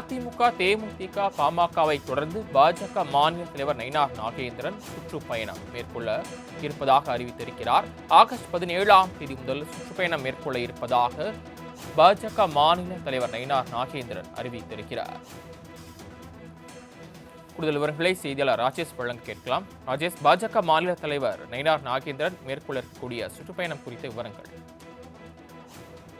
அதிமுக தேமுதிக பாமகவை தொடர்ந்து பாஜக மாநில தலைவர் நயினார் நாகேந்திரன் சுற்றுப்பயணம் மேற்கொள்ள இருப்பதாக அறிவித்திருக்கிறார். ஆகஸ்ட் பதினேழாம் தேதி முதல் சுற்றுப்பயணம் மேற்கொள்ள இருப்பதாக பாஜக மாநில தலைவர் நயினார் நாகேந்திரன் அறிவித்திருக்கிறார். கூடுதல் விவரங்களை செய்தியாளர் ராஜேஷ் பழங்கு கேட்கலாம். ராஜேஷ் பாஜக மாநில தலைவர் நயினார் நாகேந்திரன் மேற்கொள்ள இருக்கக்கூடிய சுற்றுப்பயணம் குறித்த விவரங்கள்.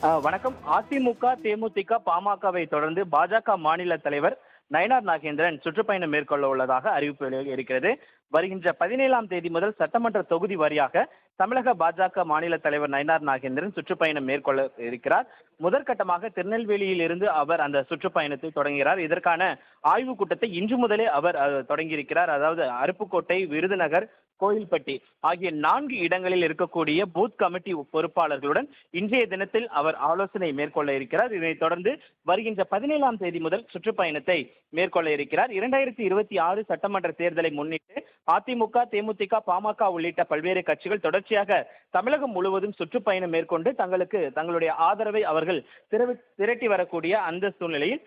வணக்கம். அதிமுக தேமுதிக பாமகவை தொடர்ந்து பாஜக மாநில தலைவர் நயனார் நாகேந்திரன் சுற்றுப்பயணம் மேற்கொள்ள உள்ளதாக அறிவிப்பு இருக்கிறது வருகின்ற பதினேழாம் தேதி முதல் சட்டமன்ற தொகுதி வாரியாக தமிழக பாஜக மாநில தலைவர் நயனார் நாகேந்திரன் சுற்றுப்பயணம் மேற்கொள்ள இருக்கிறார். முதற்கட்டமாக திருநெல்வேலியில் இருந்து அவர் அந்த சுற்றுப்பயணத்தை தொடங்குகிறார். இதற்கான ஆய்வுக் கூட்டத்தை இன்று முதலே அவர் தொடங்கியிருக்கிறார். அதாவது அருப்புக்கோட்டை விருதுநகர் கோயில்பட்டி ஆகிய நான்கு இடங்களில் இருக்கக்கூடிய பூத் கமிட்டி பொறுப்பாளர்களுடன் இன்றைய தினத்தில் அவர் ஆலோசனை மேற்கொள்ள இருக்கிறார். இதனைத் தொடர்ந்து வருகின்ற பதினேழாம் தேதி முதல் சுற்றுப்பயணத்தை மேற்கொள்ள இருக்கிறார். இரண்டாயிரத்தி இருபத்தி ஆறு சட்டமன்ற தேர்தலை முன்னிட்டு அதிமுக தேமுதிக பாமக உள்ளிட்ட பல்வேறு கட்சிகள் தொடர்ச்சியாக தமிழகம் முழுவதும் சுற்றுப்பயணம் மேற்கொண்டு தங்களுக்கு தங்களுடைய ஆதரவை அவர்கள் திரட்டி வரக்கூடிய அந்த சூழ்நிலையில்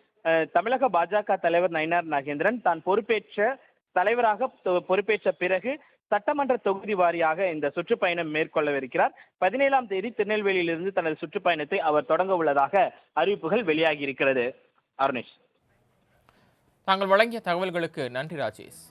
தமிழக பாஜக தலைவர் நயினார் நாகேந்திரன் தான் பொறுப்பேற்ற தலைவராக பொ- பொறுப்பேற்ற பிறகு சட்டமன்ற தொகுதி வாரியாக இந்த சுற்றுப்பயணம் மேற்கொள்ளவிருக்கிறார். பதினேழாம் தேதி திருநெல்வேலியிலிருந்து தனது சுற்றுப்பயணத்தை அவர் தொடங்க உள்ளதாக அறிவிப்புகள் வெளியாகி இருக்கிறது அருணேஷ். தாங்கள் வழங்கிய தகவல்களுக்கு நன்றி ராஜேஷ்.